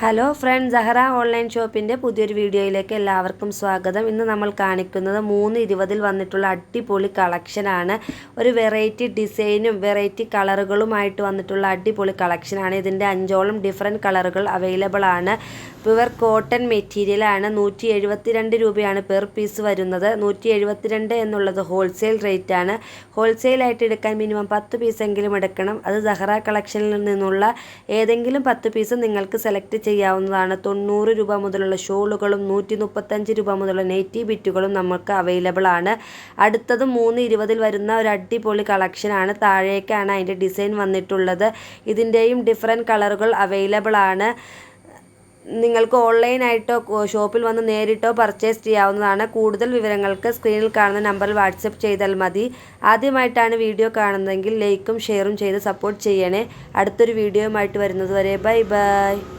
Hello friend Zahra online ഷോപ്പിന്റെ പുതിയൊരു വീഡിയോയിലേക്ക് എല്ലാവർക്കും സ്വാഗതം. ഇന്ന് നമ്മൾ കാണിക്കുന്നത് മൂന്ന് ഇരുപതിൽ വന്നിട്ടുള്ള അടിപൊളി കളക്ഷനാണ് ഒരു വെറൈറ്റി ഡിസൈനും വെറൈറ്റി കളറുകളുമായിട്ട് വന്നിട്ടുള്ള അടിപൊളി കളക്ഷനാണ് ഇതിന്റെ അഞ്ചോളം ഡിഫറെന്റ് കളറുകൾ അവൈലബിൾ ആണ്. പ്യുവർ കോട്ടൺ മെറ്റീരിയലാണ് നൂറ്റി എഴുപത്തിരണ്ട് രൂപയാണ് പെർ പീസ് വരുന്നത്. നൂറ്റി എഴുപത്തിരണ്ട് എന്നുള്ളത് ഹോൾസെയിൽ റേറ്റാണ് ഹോൾസെയിലായിട്ട് എടുക്കാൻ മിനിമം പത്ത് പീസെങ്കിലും എടുക്കണം. അത് സഹറ കളക്ഷനിൽ നിന്നുള്ള ഏതെങ്കിലും പത്ത് പീസ് നിങ്ങൾക്ക് സെലക്ട് ചെയ്യാവുന്നതാണ്. തൊണ്ണൂറ് രൂപ മുതലുള്ള ഷോളുകളും നൂറ്റി മുപ്പത്തഞ്ച് രൂപ മുതലുള്ള നെറ്റി ബിറ്റുകളും നമുക്ക് അവൈലബിൾ ആണ്. അടുത്തത് മൂന്ന് ഇരുപതിൽ വരുന്ന ഒരു അടിപൊളി ആണ്. താഴേക്കാണ് അതിന്റെ ഡിസൈൻ വന്നിട്ടുള്ളത്. ഇതിന്റെയും ഡിഫറെന്റ് കളറുകൾ അവൈലബിൾ ആണ്. നിങ്ങൾക്ക് ഓൺലൈനായിട്ടോ ഷോപ്പിൽ വന്ന് നേരിട്ടോ പർച്ചേസ് ചെയ്യാവുന്നതാണ്. കൂടുതൽ വിവരങ്ങൾക്ക് സ്ക്രീനിൽ കാണുന്ന നമ്പറിൽ വാട്സപ്പ് ചെയ്താൽ മതി. ആദ്യമായിട്ടാണ് വീഡിയോ കാണുന്നതെങ്കിൽ ലൈക്കും ഷെയറും ചെയ്ത് സപ്പോർട്ട് ചെയ്യണേ. അടുത്തൊരു വീഡിയോയുമായിട്ട് വരുന്നത് വരെ ബൈ ബൈ